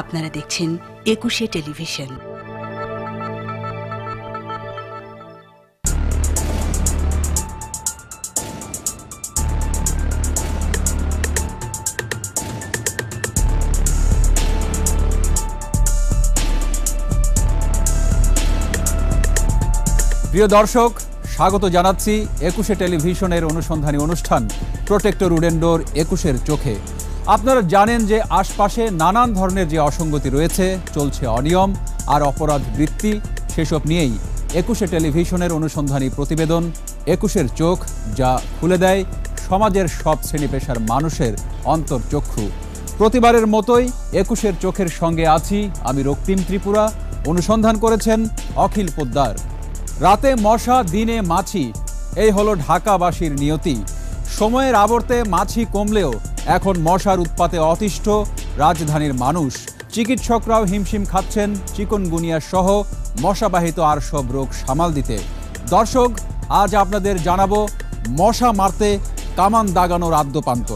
আপনারা দেখছেন একুশে টেলিভিশন। প্রিয় দর্শক, স্বাগত জানাচ্ছি একুশে টেলিভিশনের অনুসন্ধানী অনুষ্ঠান, প্রোটেক্টর উডেন্ডোর একুশের চোখে। আপনারা জানেন যে আশপাশে নানান ধরনের যে অসঙ্গতি রয়েছে, চলছে অনিয়ম আর অপরাধ বৃত্তি, সেসব নিয়েই একুশে টেলিভিশনের অনুসন্ধানী প্রতিবেদন, একুশের চোখ যা খুলে দেয় সমাজের সব শ্রেণি পেশার মানুষের অন্তর্চক্ষু। প্রতিবারের মতোই একুশের চোখের সঙ্গে আছি আমি রক্তিম ত্রিপুরা, অনুসন্ধান করেছেন অখিল পোদ্দার। রাতে মশা, দিনে মাছি, এই হলো ঢাকাবাসীর নিয়তি। সময়ের আবর্তে মাছি কমলেও এখন মশার উৎপাতে অতিষ্ঠ রাজধানীর মানুষ। চিকিৎসকরাও হিমশিম খাচ্ছেন চিকনগুনিয়া সহ মশাবাহিত আর সব রোগ সামাল দিতে। দর্শক, আজ আপনাদের জানাব মশা মারতে কামান দাগানোর আদ্যপান্ত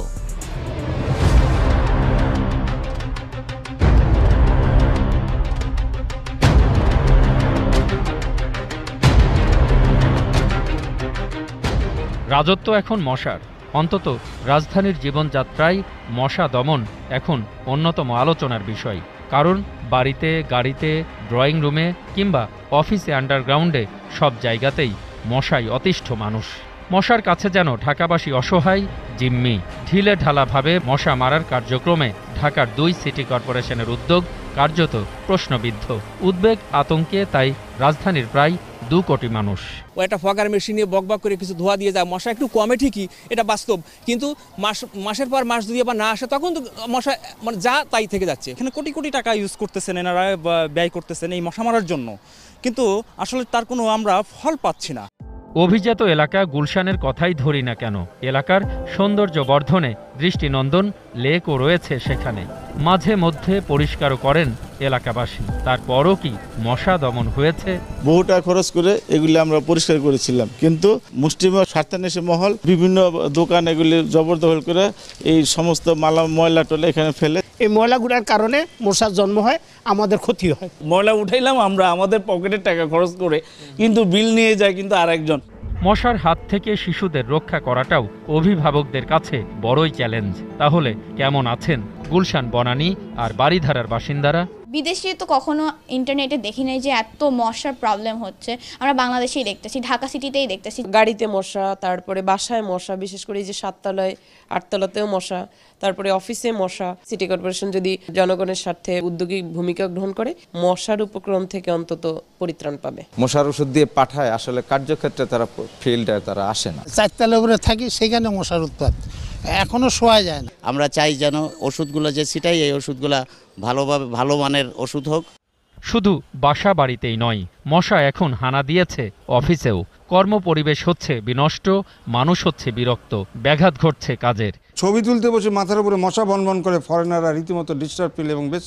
রাজত্ব এখন মশার। অন্তত রাজধানীর জীবনযাত্রায় মশা দমন এখন অন্যতম আলোচনার বিষয়। কারণ বাড়িতে, গাড়িতে, ড্রয়িং রুমে কিংবা অফিসে আন্ডারগ্রাউন্ডে সব জায়গাতেই মশাই অতিষ্ঠ মানুষ। মশার কাছে যেন ঢাকাবাসী অসহায়, জিম্মি, ঢিলে ঢালাভাবে মশা মারার কার্যক্রমে ঢাকার দুই সিটি কর্পোরেশনের উদ্যোগ কার্যত প্রশ্নবিদ্ধ। উদ্বেগ, আতঙ্কে তাই রাজধানীর প্রায় দু কোটি মানুষ। ও একটা ফগার মেশিনে বকবক করে কিছু ধোয়া দিয়ে যায়। মশা একটু কমে ঠিকই এটা বাস্তব। কিন্তু মাস মাসের পর মাস যদি আবার না আসে তখন তো মশা মানে যা তাই থেকে যাচ্ছে। এখানে কোটি কোটি টাকা ইউজ করতেছেন এনারা ব্যয় করতেছেন এই মশা মারার জন্য। কিন্তু আসলে তার কোনো আমরা ফল পাচ্ছি না। অভিজাত এলাকা গুলশানের কথাই ধরি না কেন? এলাকার সৌন্দর্য বর্ধনে দৃষ্টিনন্দন লেকও রয়েছে সেখানে। মাঝে মধ্যে পরিষ্কারও করেন এলাকাবাসী। তারপরও কি মশা দমন হয়েছে? বহু টাকা খরচ করে এগুলি আমরা পরিষ্কার করেছিলাম। কিন্তু মুষ্টিমেয় স্বার্থান্বেষী মহল বিভিন্ন দোকান এগুলি জবরদখল করে এই সমস্ত মালা ময়লা টলে এখানে ফেলে। এই ময়লাগুলোর কারণে মশার জন্ম হয় আমাদের ক্ষতি হয়। ময়লা উঠাইলাম আমরা আমাদের পকেটের টাকা খরচ করে। কিন্তু বিল নিয়ে যায় কিন্তু আরেকজন। মশার হাত থেকে শিশুদের রক্ষা করাটাও অভিভাবকদের কাছে বড়ই চ্যালেঞ্জ। তাহলে কেমন আছেন গুলশান বনানী আর বাড়িধারার বাসিন্দারা? বিদেশে তো কখনো ইন্টারনেটে দেখি নাই যে এত মশার প্রবলেম হচ্ছে। আমরা বাংলাদেশেই দেখতেছি ঢাকা সিটিতেই দেখতেছি। গাড়িতে মশা তারপরে বাসায় মশা বিশেষ করে এই যে সাততলায় আটতলাতেও মশা। তারপরে অফিসে মশা সিটি কর্পোরেশন যদি জনগণের স্বার্থে উদ্যোগী ভূমিকা গ্রহণ করে মশার উপক্রম থেকে অন্তত পরিত্রাণ পাবে। মশার ওষুধ দিয়ে পাঠায় আসলে কার্যক্ষেত্রে তারা ফিল্ডে তারা আসে না। চারতলা উপরে থাকি সেখানে মশার উৎপাত। এখনও শোয়া যায় না। আমরা চাই যেন ওষুধগুলো যে সেটাই এই ওষুধগুলা ভালোভাবে ভালো মানের ওষুধ হোক। শুধু বাসা বাড়িতেই নয় মশা এখন হানা দিয়েছে অফিসেও। কর্মপরিবেশ হচ্ছে বিনষ্ট মানুষ হচ্ছে বিরক্ত ব্যাঘাত ঘটছে কাজের। ছবি তুলতে বসে মাথার উপরে মশা বনবন করে ফরেনাররা রীতিমতো ডিস্টার্ব ফিল এবং বেশ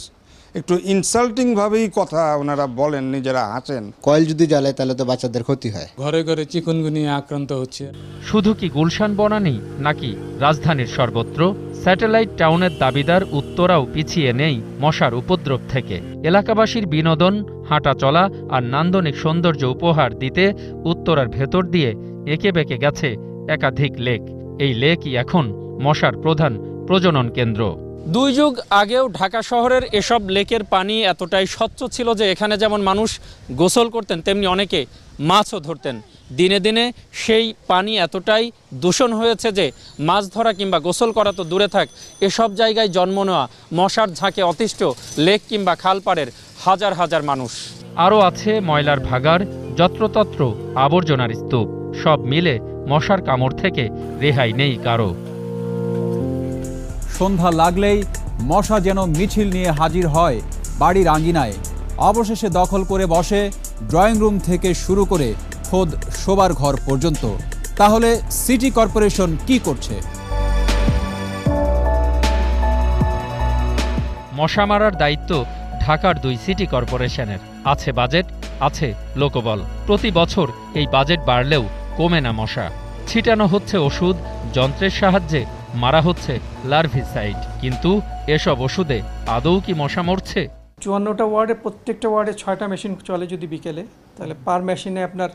একটু ইনসাল্টিংভাবেই কথা ওনারা বলেন নিজেরা হাসেন। কয়েল যদি জ্বালায় তাহলে তো বাচ্চাদের ক্ষতি হয়। ঘরে ঘরে চিকুনগুনিয়া আক্রান্ত হচ্ছে। শুধু কি গুলশান বনানি নাকি রাজধানীর সর্বত্র? স্যাটেলাইট টাউনের দাবিদার উত্তরাও পিছিয়ে নেই মশার উপদ্রব থেকে। এলাকাবাসীর বিনোদন হাঁটা চলা আর নান্দনিক সৌন্দর্য উপহার দিতে উত্তরার ভেতর দিয়ে এঁকে বেঁকে গেছে একাধিক লেক। এই লেকই এখন মশার প্রধান প্রজনন কেন্দ্র। দুই যুগ আগেও ঢাকা শহরের এসব লেকের পানি এতটাই স্বচ্ছ ছিল যে এখানে যেমন মানুষ গোসল করতেন তেমনি অনেকে মাছও ধরতেন। দিনে দিনে সেই পানি এতটাই দূষণ হয়েছে যে মাছ ধরা কিংবা গোসল করা তো দূরে থাক এসব জায়গায় জন্ম নেওয়া মশার ঝাঁকে অতিষ্ঠ লেক কিংবা খালপাড়ের হাজার হাজার মানুষ। আরও আছে ময়লার ভাগার যত্রতত্র আবর্জনার স্তূপ সব মিলে মশার কামড় থেকে রেহাই নেই কারও। সন্ধ্যা লাগলেই মশা যেন মিছিল নিয়ে হাজির হয় বাড়ির আঙ্গিনায় অবশেষে দখল করে বসে ড্রয়িং রুম থেকে শুরু করে খোদ শোবার ঘর পর্যন্ত। তাহলে সিটি কর্পোরেশন কি করছে? মশা মারার দায়িত্ব ঢাকার দুই সিটি কর্পোরেশনের। আছে বাজেট, আছে লোকবল। প্রতি বছর এই বাজেট বাড়লেও কমে না মশা। ছিটানো হচ্ছে ওষুধ, যন্ত্রের সাহায্যে মারা হচ্ছে লার্ভিসাইড। কিন্তু এসব ওষুধে আদৌ কি মশা মরছে? চুয়ান্নটা ওয়ার্ডে প্রত্যেকটা ওয়ার্ডে ছয়টা মেশিন চলে যদি বিকেলে তাহলে পার মেশিনে আপনার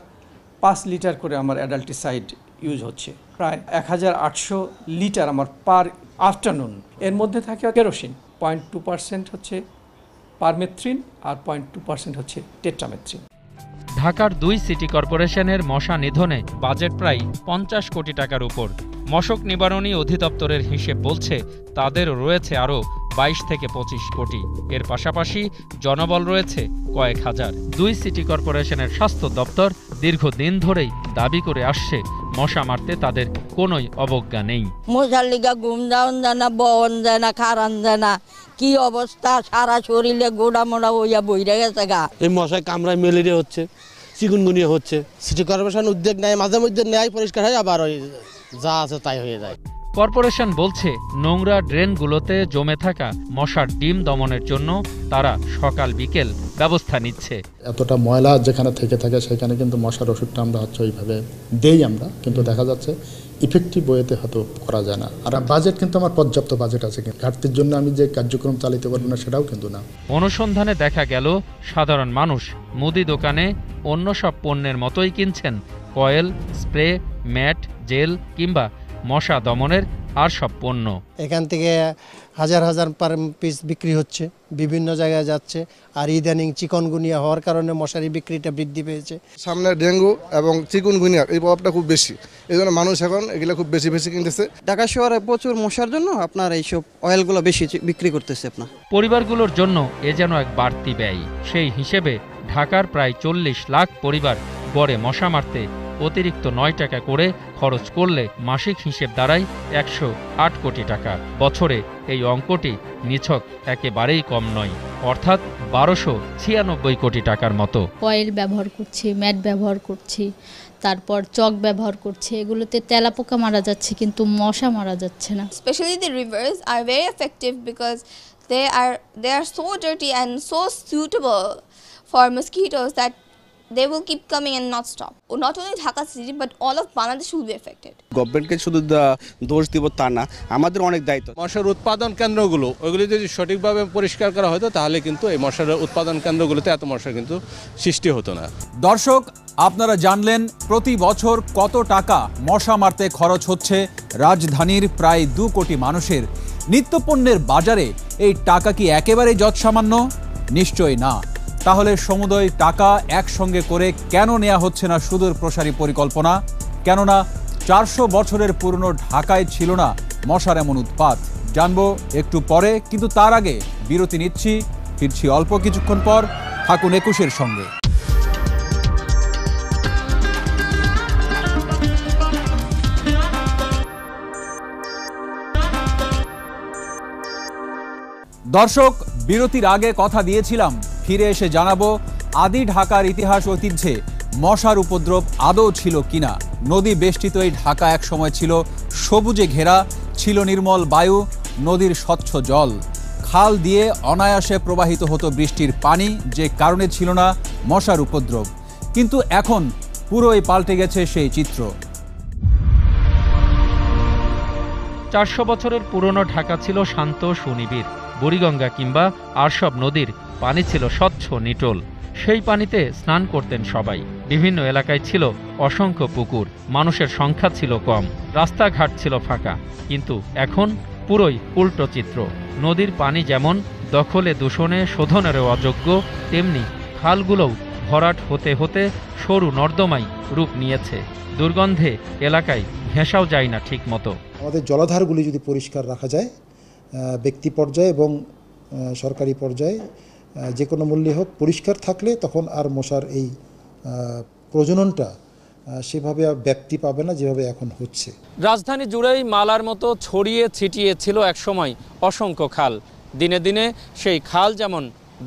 পাঁচ লিটার করে আমার অ্যাডাল্টিসাইড ইউজ হচ্ছে। প্রায় এক হাজার আটশো লিটার আমার পার আফটারনুন। এর মধ্যে থাকে কেরোসিন পয়েন্ট টু পার্সেন্ট হচ্ছে পারমেথ্রিন আর পয়েন্ট টু পার্সেন্ট হচ্ছে টেট্রামেথ্রিন ঢাকার দুই সিটি কর্পোরেশনের মশা নিধনে বাজেট প্রায় পঞ্চাশ কোটি টাকার উপর। মশক নিবারণী অধিদপ্তরের হিসেব বলছে তাদের রয়েছে আরও বাইশ থেকে পঁচিশ কোটি। এর পাশাপাশি জনবল রয়েছে কয়েক হাজার। দুই সিটি কর্পোরেশনের স্বাস্থ্য দপ্তর দীর্ঘদিন ধরেই দাবি করে আসছে মশা মারতে তাদের কোনোই অবজ্ঞা নেই। মশার লিগা ঘুম যাওন যায় না বন যায় না খারান যায় না। কি অবস্থা? সারা শরীরে গোড়া মোড়া হইয়া বইরে গেছে গা। এই মশায় কামড়ায় ম্যালেরিয়া হচ্ছে চিকুনগুনিয়া হচ্ছে। সিটি কর্পোরেশন উদ্যোগ নেয় মাঝে মধ্যে নেয় পরিষ্কার হয় আবার ওই যা আছে তাই হয়ে যায়। কর্পোরেশন বলছে নোংরা ড্রেনগুলোতে জমে থাকা মশার ডিম দমনের জন্য তারা সকাল বিকেল ব্যবস্থা নিচ্ছে। এতটা ময়লা যেখানে থেকে থাকে সেখানে কিন্তু মশার ওষুধটা আমরা হচ্ছে ওইভাবে দেই আমরা কিন্তু দেখা যাচ্ছে ইফেক্টিভ ওয়েতে হয়তো করা যায় না। আর বাজেট কিন্তু আমার পর্যাপ্ত বাজেট আছে কিন্তু। ঘাটতির জন্য আমি যে কার্যক্রম চালিতে পারব না সেটাও কিন্তু না। অনুসন্ধানে দেখা গেল সাধারণ মানুষ মুদি দোকানে অন্য সব পণ্যের মতোই কিনছেন কয়েল স্প্রে ম্যাট জেল কিংবা মশা দমনের আর সব পণ্য। এখান থেকে হাজার হাজার পার পিস বিক্রি হচ্ছে বিভিন্ন জায়গায় যাচ্ছে আর ইদানিং চিকনগুনিয়া হওয়ার কারণে মশারি বিক্রিটা বৃদ্ধি পেয়েছে। সামনে ডেঙ্গু এবং চিকুনগুনিয়া এই প্রভাবটা খুব বেশি। এই জন্য মানুষ এখন এগুলো খুব বেশি বেশি কিনতেছে। ঢাকা শহরে প্রচুর মশার জন্য আপনার এইসব অয়েলগুলো বেশি বিক্রি করতেছে আপনার। পরিবারগুলোর জন্য এ যেন এক বাড়তি ব্যয়। সেই হিসেবে ঢাকার প্রায় চল্লিশ লাখ পরিবার গড়ে মশা মারতে অতিরিক্ত নয় টাকা করে খরচ করলে মাসিক হিসেব দাঁড়ায় একশো আট কোটি টাকা। বছরে এই অঙ্কটি নিছক একেবারেই কম নয় অর্থাৎ বারোশো ছিয়ানব্বই কোটি টাকার মতো। কয়েল ব্যবহার করছি ম্যাট ব্যবহার করছি তারপর চক ব্যবহার করছে এগুলোতে তেলাপোকা মারা যাচ্ছে কিন্তু মশা মারা যাচ্ছে না। Especially the rivers are very effective because they are they are so dirty and so suitable for mosquitoes that they will keep coming and not stop. Not only Dhaka city but all of Bangladesh will be affected. গভর্নমেন্টকে শুধু দোষ দিব তা না আমাদের অনেক দায়িত্ব। মশার উৎপাদন কেন্দ্রগুলো ওইগুলি যদি সঠিকভাবে পরিষ্কার করা হতো তাহলে কিন্তু এই মশার উৎপাদন কেন্দ্রগুলোতে এত মশা কিন্তু সৃষ্টি হতো না। দর্শক আপনারা জানলেন প্রতি বছর কত টাকা মশা মারতে খরচ হচ্ছে। রাজধানীর প্রায় দু কোটি মানুষের। নিত্যপণ্যের বাজারে এই টাকা কি একেবারে যৎসামান্য? নিশ্চয়ই না। তাহলে সমুদয় টাকা একসঙ্গে করে কেন নেওয়া হচ্ছে না সুদূর প্রসারী পরিকল্পনা? কেননা চারশো বছরের পুরনো ঢাকায় ছিল না মশার এমন উৎপাত। জানব একটু পরে, কিন্তু তার আগে বিরতি নিচ্ছি, ফিরছি অল্প কিছুক্ষণ পর। থাকুন একুশের সঙ্গে। দর্শক, বিরতির আগে কথা দিয়েছিলাম ফিরে এসে জানাব, আদি ঢাকার ইতিহাস ঐতিহ্যে মশার উপদ্রব আদৌ ছিল কিনা? নদী বেষ্টিত এই ঢাকা এক সময় ছিল সবুজে ঘেরা, ছিল নির্মল বায়ু, নদীর স্বচ্ছ জল। খাল দিয়ে অনায়াসে প্রবাহিত হতো বৃষ্টির পানি, যে কারণে ছিল না মশার উপদ্রব। কিন্তু এখন পুরোই পাল্টে গেছে সেই চিত্র। চারশো বছরের পুরনো ঢাকা ছিল শান্ত সুনিবিড়। বুড়িগঙ্গা কিংবা আরশব নদীর পানি ছিল স্বচ্ছ নিটোল। সেই পানিতে স্নান করতেন সবাই। বিভিন্ন এলাকায় ছিল অসংখ্য পুকুর। মানুষের সংখ্যা ছিল কম। রাস্তাঘাট ছিল ফাঁকা। কিন্তু এখন পুরোই উল্টো চিত্র। নদীর পানি যেমন দখলে, দূষণে, শোধনেরও অযোগ্য, তেমনি খালগুলোও ভরাট হতে হতে সরু নর্দমাই রূপ নিয়েছে। দুর্গন্ধে এলাকায় ঘেঁষাও যায় না ঠিক মতো আমাদের জলাধারগুলি যদি পরিষ্কার রাখা যায় ব্যক্তি পর্যায়ে এবং সরকারি পর্যায়ে যে কোনো মূল্যে হোক পরিষ্কার থাকলে তখন আর মশার এই প্রজননটা সেভাবে আর ব্যাপ্তি পাবে না যেভাবে এখন হচ্ছে। রাজধানী জুড়েই মালার মতো ছড়িয়ে ছিটিয়ে ছিল একসময় অসংখ্য খাল। দিনে দিনে সেই খাল যেমন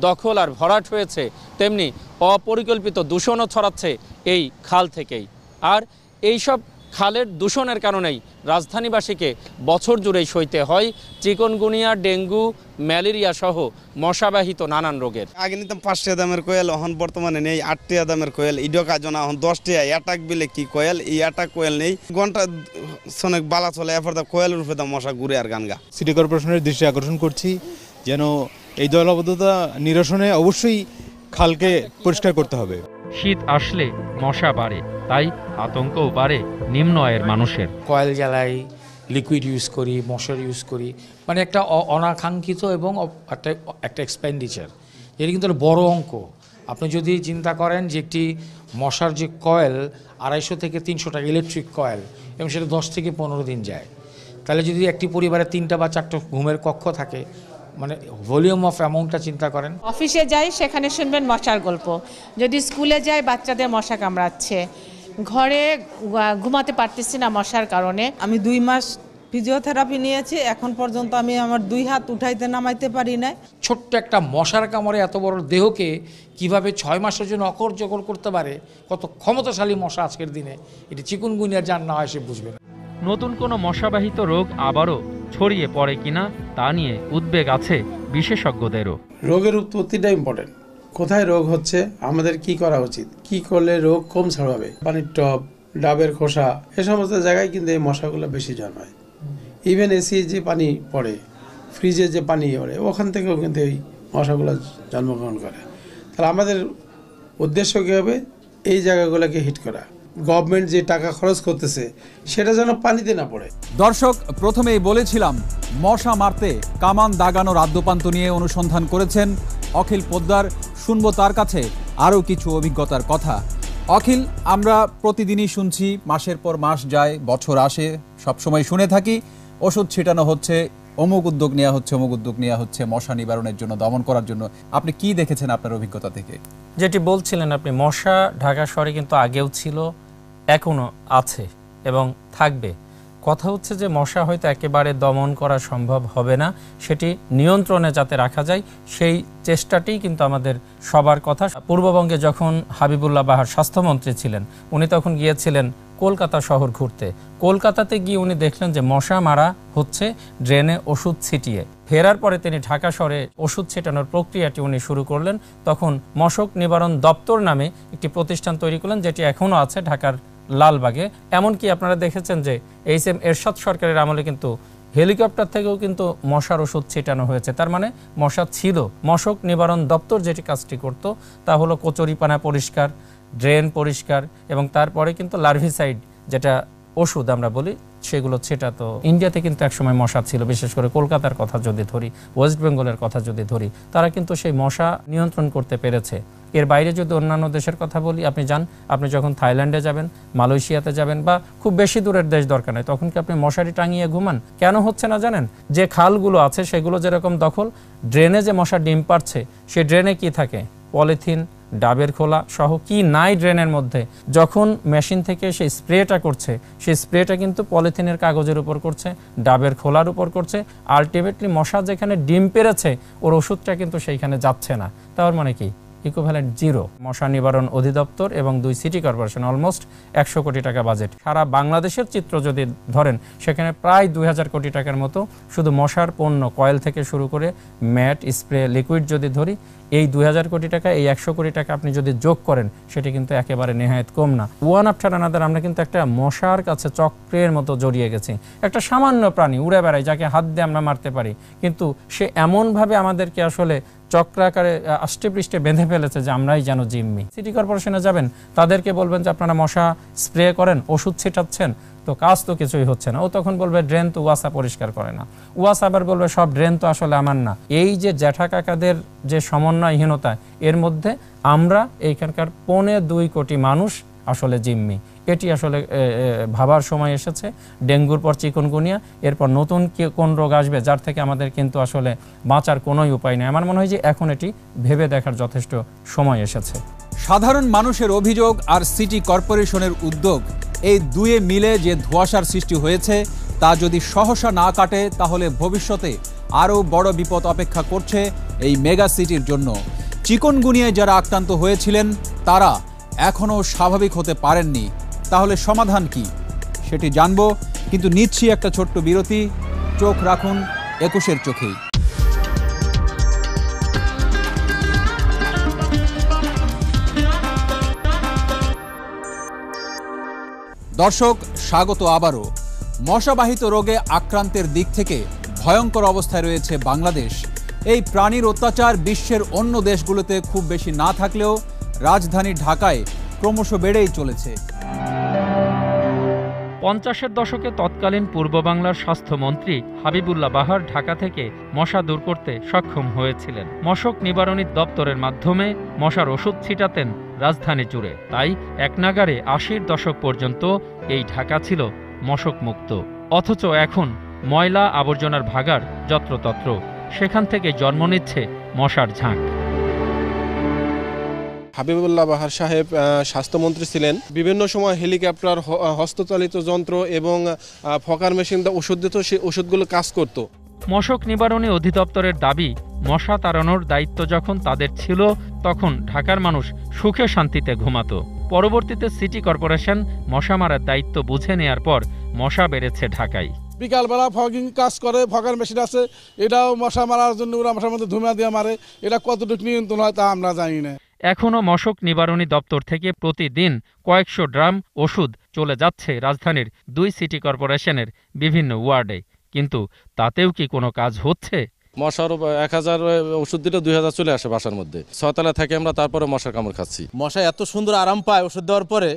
দখল আর ভরাট হয়েছে, তেমনি অপরিকল্পিত দূষণও ছড়াচ্ছে এই খাল থেকেই। আর এইসব খালের দূষণের কারণেই রাজধানীবাসীকে বছর জুড়েই সইতে হয় চিকনগুনিয়া ডেঙ্গু ম্যালেরিয়া সহ মশাবাহিত নানান রোগের। আগে নিতাম পাঁচটা দামের কোয়েল এখন বর্তমানে নেই আটটা দামের কোয়েল ইডো কাজ না এখন দশটা অ্যাটাক বিলে কি কোয়েল এই অ্যাটাক কোয়েল নেই। ঘণ্টা সনেক বালা চলে এরপর উপরে তো মশা ঘুরে আর গান গা। সিটি কর্পোরেশনের দৃষ্টি আকর্ষণ করছি যেন এই জলাবদ্ধতা নিরসনে অবশ্যই খালকে পরিষ্কার করতে হবে। শীত আসলে মশা বাড়ে তাই আতঙ্কও বাড়ে নিম্ন আয়ের মানুষের। কয়েল জ্বালাই লিকুইড ইউজ করি মশার ইউজ করি মানে একটা অনাকাঙ্ক্ষিত এবং একটা একটা এক্সপেন্ডিচার এটি কিন্তু একটা বড় অঙ্ক। আপনি যদি চিন্তা করেন যে একটি মশার যে কয়েল আড়াইশো থেকে তিনশো টাকা ইলেকট্রিক কয়েল এবং সেটা দশ থেকে পনেরো দিন যায়। তাহলে যদি একটি পরিবারে তিনটা বা চারটা ঘুমের কক্ষ থাকে মানে ভলিউম অফ অ্যামাউন্টটা চিন্তা করেন। অফিসে যাই সেখানে শুনবেন মশার গল্প। যদি স্কুলে যাই বাচ্চাদের মশা কামড়াচ্ছে। ঘরে ঘুমাতে পারতেছি না মশার কারণে। আমি দুই মাস ফিজিওথেরাপি নিয়েছি এখন পর্যন্ত আমি আমার দুই হাত উঠাইতে নামাইতে পারি না ছোট্ট একটা মশার কামড়ে এত বড় দেহকে কীভাবে ছয় মাসের জন্য অকরজকর করতে পারে কত ক্ষমতাশালী মশা আজকের দিনে এটি চিকুনগুনিয়ার যার না হয় সে বুঝবে না। নতুন কোনো মশাবাহিত রোগ আবারও ছড়িয়ে পড়ে কিনা তা নিয়ে উদ্বেগ আছে বিশেষজ্ঞদেরও। রোগের উৎপত্তিটা ইম্পর্টেন্ট কোথায় রোগ হচ্ছে, আমাদের কি করা উচিত? কি করলে রোগ কম ছড়াবে? পানির টব, ডাবের খোসা, এ সমস্ত জায়গায় কিন্তু এই মশাগুলো বেশি জন্মায়। ইভেন এসি যে পানি পড়ে ফ্রিজে যে পানি পড়ে, ওখান থেকেও কিন্তু এই মশাগুলো জন্মগ্রহণ করে। তাহলে আমাদের উদ্দেশ্য কী হবে? এই জায়গাগুলোকে হিট করা। গভর্নমেন্ট যে টাকা খরচ করতেছে, সেটা যেন পানিতে না পড়ে। দর্শক, প্রথমেই বলেছিলাম, মশা মারতে কামান দাগানোর আদ্যপান্ত নিয়ে অনুসন্ধান করেছেন অখিল পোদ্দার। শুনব তার কাছে আরও কিছু অভিজ্ঞতার কথা। অখিল, আমরা প্রতিদিনই শুনছি, মাসের পর মাস যায়, বছর আসে, সবসময় শুনে থাকি, ওষুধ ছিটানো হচ্ছে অমুক উদ্যোগ নেওয়া হচ্ছে, অমুক উদ্যোগ নেওয়া হচ্ছে, মশা নিবারণের জন্য, দমন করার জন্য। আপনি কি দেখেছেন আপনার অভিজ্ঞতা থেকে? যেটি বলছিলেন আপনি, মশা ঢাকা শহরে কিন্তু আগেও ছিল এখনও আছে এবং থাকবে। কথা হচ্ছে যে মশা হয়তো একেবারে দমন করা সম্ভব হবে না, সেটি নিয়ন্ত্রণে যাতে রাখা যায়, সেই চেষ্টাটি কিন্তু আমাদের সবার কথা। পূর্ববঙ্গে যখন হাবিবুল্লাহ বাহার স্বাস্থ্যমন্ত্রী ছিলেন, উনি তখন গিয়েছিলেন কলকাতা শহর ঘুরতে। কলকাতাতে গিয়ে উনি দেখলেন যে মশা মারা হচ্ছে, ড্রেনে ওষুধ ছিটিয়ে। ফেরার পরে তিনি ঢাকা শহরে ওষুধ ছিটানোর প্রক্রিয়াটি উনি শুরু করলেন। তখন মশক নিবারণ দপ্তর নামে একটি প্রতিষ্ঠান তৈরি করলেন, যেটি এখনও আছে ঢাকার লালবাগে। এমনকি আপনারা দেখেছেন যে এইচ এম এরশাদ সরকারের আমলে কিন্তু হেলিকপ্টার থেকেও কিন্তু মশার ওষুধ ছিটানো হয়েছে। তার মানে মশা ছিল। মশক নিবারণ দপ্তর যেটি কাজটি করত, তা হলো কচুরিপানা পরিষ্কার ড্রেন পরিষ্কার এবং তারপরে কিন্তু লার্ভিসাইড যেটা ওষুধ আমরা বলি, সেগুলো সেটা তো ইন্ডিয়াতে কিন্তু একসময় মশা ছিল। বিশেষ করে কলকাতার কথা যদি ধরি, ওয়েস্ট বেঙ্গলের কথা যদি ধরি, তারা কিন্তু সেই মশা নিয়ন্ত্রণ করতে পেরেছে। এর বাইরে যদি অন্যান্য দেশের কথা বলি, আপনি যান, আপনি যখন থাইল্যান্ডে যাবেন, মালয়েশিয়াতে যাবেন বা খুব বেশি দূরের দেশ দরকার নেই, তখন কি আপনি মশারি টাঙিয়ে ঘুমান? কেন হচ্ছে না জানেন? যে খালগুলো আছে, সেগুলো যেরকম দখল, ড্রেনে যে মশা ডিম পারছে সেই ড্রেনে কি থাকে? পলিথিন ডাবের খোলা সহ কি নাই ড্রেনের মধ্যে, যখন মেশিন থেকে সেই স্প্রেটা করছে সেই স্প্রেটা কিন্তু পলিথিনের কাগজের উপর করছে, ডাবের খোলার উপর করছে আলটিমেটলি মশা যেখানে ডিম পেরেছে, ওর ওষুধটা কিন্তু সেইখানে যাচ্ছে না। তার মানে কি? ইকুভ্যালেন্ট জিরো মশা নিবারণ অধিদপ্তর এবং দুই সিটি কর্পোরেশন অলমোস্ট একশো কোটি টাকা বাজেট সারা বাংলাদেশের চিত্র যদি ধরেন, সেখানে প্রায় দুই হাজার কোটি টাকার মতো শুধু মশার পণ্য, কয়েল থেকে শুরু করে ম্যাট, স্প্রে লিকুইড যদি ধরি এই দুই হাজার কোটি টাকা, এই একশো কোটি টাকা আপনি যদি যোগ করেন, সেটি কিন্তু একেবারে নেহায়ত কম না। ওয়ান আফটার আনাদার আমরা কিন্তু একটা মশার কাছে চক্রের মতো জড়িয়ে গেছি। একটা সামান্য প্রাণী উড়ে বেড়ায়, যাকে হাত দিয়ে আমরা মারতে পারি। কিন্তু সে এমনভাবে আমাদেরকে আসলে চক্রাকারে আষ্টে পৃষ্ঠে বেঁধে ফেলেছে যে আমরাই যেন জিম্মি। সিটি কর্পোরেশনে যাবেন, তাদেরকে বলবেন যে আপনারা মশা স্প্রে করেন, ওষুধ ছিটাচ্ছেন। তো কাজ তো কিছুই হচ্ছে না। ও তখন বলবে, ড্রেন তো ওয়াসা পরিষ্কার করে না। ওয়াসা আবার বলবে, সব ড্রেন তো আসলে আমার না। এই যে জ্যাঠা কাকাদের যে সমন্বয়হীনতা, এর মধ্যে আমরা এইখানকার পৌনে দুই কোটি মানুষ আসলে জিম্মি। এটি আসলে ভাবার সময় এসেছে। ডেঙ্গুর পর চিকনগুনিয়া, এরপর নতুন কি, কোন রোগ আসবে, যার থেকে আমাদের কিন্তু আসলে বাঁচার কোনোই উপায় নেই। আমার মনে হয় যে এখন এটি ভেবে দেখার যথেষ্ট সময় এসেছে। সাধারণ মানুষের অভিযোগ আর সিটি কর্পোরেশনের উদ্যোগ এই দুয়ে মিলে যে ধোঁয়াশার সৃষ্টি হয়েছে, তা যদি সহসা না কাটে, তাহলে ভবিষ্যতে আরও বড় বিপদ অপেক্ষা করছে এই মেগা সিটির জন্য। চিকনগুনিয়ায় যারা আক্রান্ত হয়েছিলেন, তারা এখনও স্বাভাবিক হতে পারেননি। তাহলে সমাধান কি? সেটি জানব, কিন্তু নিচ্ছি একটা ছোট্ট বিরতি। চোখ রাখুন একুশের চোখেই। দর্শক, স্বাগত আবারও। মশাবাহিত রোগে আক্রান্তের দিক থেকে ভয়ঙ্কর অবস্থায় রয়েছে বাংলাদেশ। এই প্রাণীর অত্যাচার বিশ্বের অন্য দেশগুলোতে খুব বেশি না থাকলেও রাজধানী ঢাকায় ক্রমশ বেড়েই চলেছে। পঞ্চাশের দশকে তৎকালীন পূর্ব বাংলার স্বাস্থ্যমন্ত্রী হাবিবুল্লাহ বাহার ঢাকা থেকে মশা দূর করতে সক্ষম হয়েছিলেন। মশক নিবারণী দপ্তরের মাধ্যমে মশার ওষুধ ছিটাতেন রাজধানী জুড়ে। তাই একনাগারে আশির দশক পর্যন্ত এই ঢাকা ছিল মশকমুক্ত। অথচ এখন ময়লা আবর্জনার ভাগার যত্রতত্র। সেখান থেকে জন্ম নিচ্ছে মশার ঝাঁক। হাবিবুল্লাহ বাহার সাহেব স্বাস্থ্যমন্ত্রী ছিলেন। বিভিন্ন সময় হেলিকপ্টার হস্তচালিত যন্ত্র এবং ফকার মেশিন ওষুধ দিত সেই ওষুধগুলো কাজ করত। মশক নিবারণী অধিদপ্তরের দাবি মশা তাড়ানোর দায়িত্ব যখন তাদের ছিল তখন ঢাকার মানুষ সুখে শান্তিতে ঘুমাতো। পরবর্তীতে সিটি কর্পোরেশন মশা মারার দায়িত্ব বুঝে নেয়ার পর মশা বেড়েছে ঢাকায়। বিকালবেলা ফগিং কাজ করে ফগার মেশিন আছে এটাও মশা মারার জন্য ওরা মশার মধ্যে ধুমা দিয়ে মারে এটা কতটুকু নিয়ন্ত্রণ হয় তা আমরা জানি না। এখনও মশক নিবারণী দপ্তর থেকে প্রতিদিন কয়েকশো ড্রাম ওষুধ চলে যাচ্ছে রাজধানীর দুই সিটি কর্পোরেশনের বিভিন্ন ওয়ার্ডে। কিন্তু তাতেও কি কোনো কাজ হচ্ছে? মশার এক হাজার ওষুধ দিলে দুই হাজার চলে আসে বাসার মধ্যে। ছতলা থেকে আমরা তারপরে মশার কামড় খাচ্ছি। মশা এত সুন্দর আরাম পায় ওষুধ দেওয়ার পরে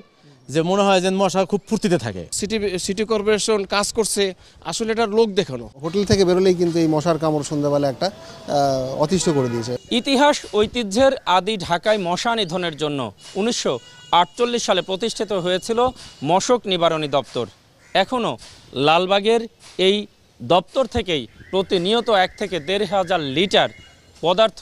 যে মনে হয় যে মশা খুব ফুর্তিতে থাকে। সিটি সিটি কর্পোরেশন কাজ করছে আসলে এটার লোক দেখানো। হোটেল থেকে বেরোলেই কিন্তু এই মশার কামড় সন্ধ্যাবেলা একটা অতিষ্ঠ করে দিয়েছে। ইতিহাস ঐতিহ্যের আদি ঢাকায় মশা নিধনের জন্য উনিশশো আটচল্লিশ সালে প্রতিষ্ঠিত হয়েছিল মশক নিবারণী দপ্তর। এখনও লালবাগের এই দপ্তর থেকেই প্রতিনিয়ত এক থেকে দেড় হাজার লিটার পদার্থ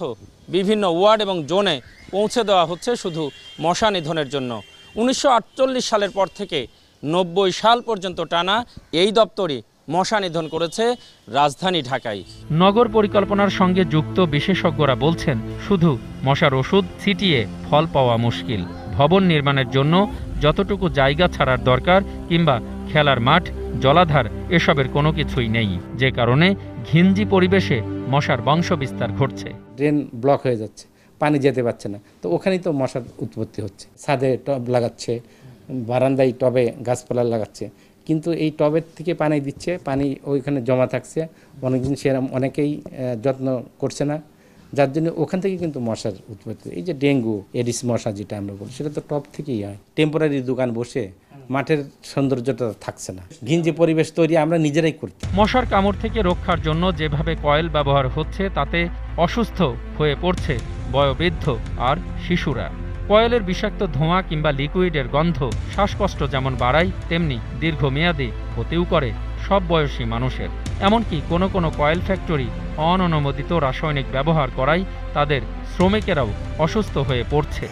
বিভিন্ন ওয়ার্ড এবং জোনে পৌঁছে দেওয়া হচ্ছে শুধু মশা নিধনের জন্য। উনিশশো আটচল্লিশ সালের পর থেকে নব্বই সাল পর্যন্ত টানা এই দপ্তরই মশা নিধন করেছে রাজধানী ঢাকায়। নগর পরিকল্পনার সঙ্গে যুক্ত বিশেষজ্ঞরা বলছেন, শুধু মশার ওষুধ ছিটিয়ে ফল পাওয়া মুশকিল। ভবন নির্মাণের জন্য যতটুকু জায়গা ছাড়ার দরকার কিংবা খেলার মাঠ, জলাধার, এসবের কোনো কিছুই নেই। যে কারণে ঘিঞ্জি পরিবেশে মশার বংশবিস্তার ঘটছে। ড্রেন ব্লক হয়ে যাচ্ছে, পানি যেতে পারছে না। তো ওখানেই তো মশার উৎপত্তি হচ্ছে। ছাদে টব লাগাচ্ছে, বারান্দায় টবে গাছপালা লাগাচ্ছে। কিন্তু এই টবের থেকে পানি দিচ্ছে, পানি ওইখানে জমা থাকছে। অনেকদিন সেরকম অনেকেই যত্ন করছে না। যার জন্য ওখান থেকে কিন্তু মশার উৎপত্তি। এই যে ডেঙ্গু, এডিস মশা যেটা আমরা বলি, সেটা তো টপ থেকেই হয়। টেম্পোরারি দোকান বসে মাঠের সৌন্দর্যটা থাকছে না। ঘিঞ্জি পরিবেশ তৈরি আমরা নিজেরাই করি। মশার কামড় থেকে রক্ষার জন্য যেভাবে কয়েল ব্যবহার হচ্ছে, তাতে অসুস্থ হয়ে পড়ছে বয়োবৃদ্ধ আর শিশুরা। কয়েলের বিষাক্ত ধোঁয়া কিংবা লিকুইডের গন্ধ শ্বাসকষ্ট যেমন বাড়ায়, তেমনি দীর্ঘমেয়াদী ক্ষতিও করে সব বয়সী মানুষের। এমনকি কোনো কোনো কয়েল ফ্যাক্টরি অননুমোদিত রাসায়নিক ব্যবহার করায় তাদের শ্রমিকেরাও অসুস্থ হয়ে পড়ছে।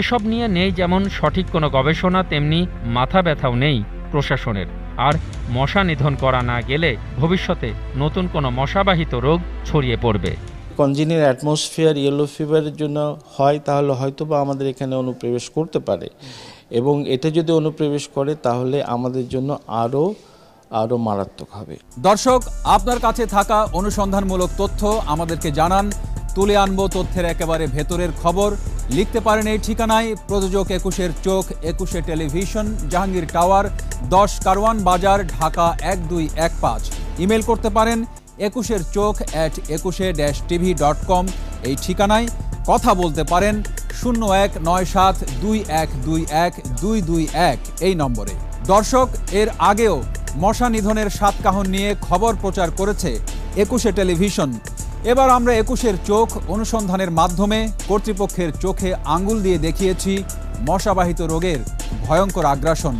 এসব নিয়ে নেই যেমন সঠিক কোনো গবেষণা তেমনি মাথা ব্যথাও নেই প্রশাসনের। আর মশা নিধন করা না গেলে ভবিষ্যতে নতুন কোনো মশাবাহিত রোগ ছড়িয়ে পড়বে। কনজিনিয়ার অ্যাটমসফিয়ার ইয়েলো ফিভারের জন্য হয় তাহলে হয়তো বা আমাদের এখানে অনুপ্রবেশ করতে পারে। এবং এটা যদি অনুপ্রবেশ করে তাহলে আমাদের জন্য আরও আরও মারাত্মক হবে। দর্শক আপনার কাছে থাকা অনুসন্ধানমূলক তথ্য আমাদেরকে জানান তুলে আনব তথ্যের একেবারে ভেতরের খবর। লিখতে পারেন এই ঠিকানায়, প্রযোজক একুশের চোখ, একুশে টেলিভিশন, জাহাঙ্গীর টাওয়ার, দশ কারওয়ান বাজার, ঢাকা এক দুই এক পাঁচ। ইমেল করতে পারেন একুশের চোখ অ্যাট একুশে ড্যাশ টিভি ডট কম এই ঠিকানায় কথা বলতে পারেন শূন্য এক নয় সাত দুই এক দুই এক দুই দুই এক। এই নম্বরে। দর্শক, এর আগেও মশা নিধনের সাতকাহন নিয়ে খবর প্রচার করেছে একুশে টেলিভিশন। এবার আমরা একুশের চোখ অনুসন্ধানের মাধ্যমে কর্তৃপক্ষের চোখে আঙ্গুল দিয়ে দেখিয়েছি মশাবাহিত রোগের ভয়ঙ্কর আগ্রাসন।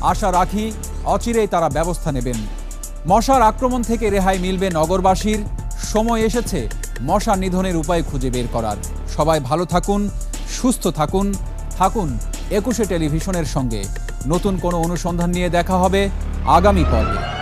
আশা রাখি অচিরেই তারা ব্যবস্থা নেবেন। মশার আক্রমণ থেকে রেহাই মিলবে নগরবাসীর। সময় এসেছে মশা নিধনের উপায় খুঁজে বের করার। সবাই ভালো থাকুন, সুস্থ থাকুন। থাকুন একুশে টেলিভিশনের সঙ্গে। নতুন কোনো অনুসন্ধান নিয়ে দেখা হবে আগামী পর্বে।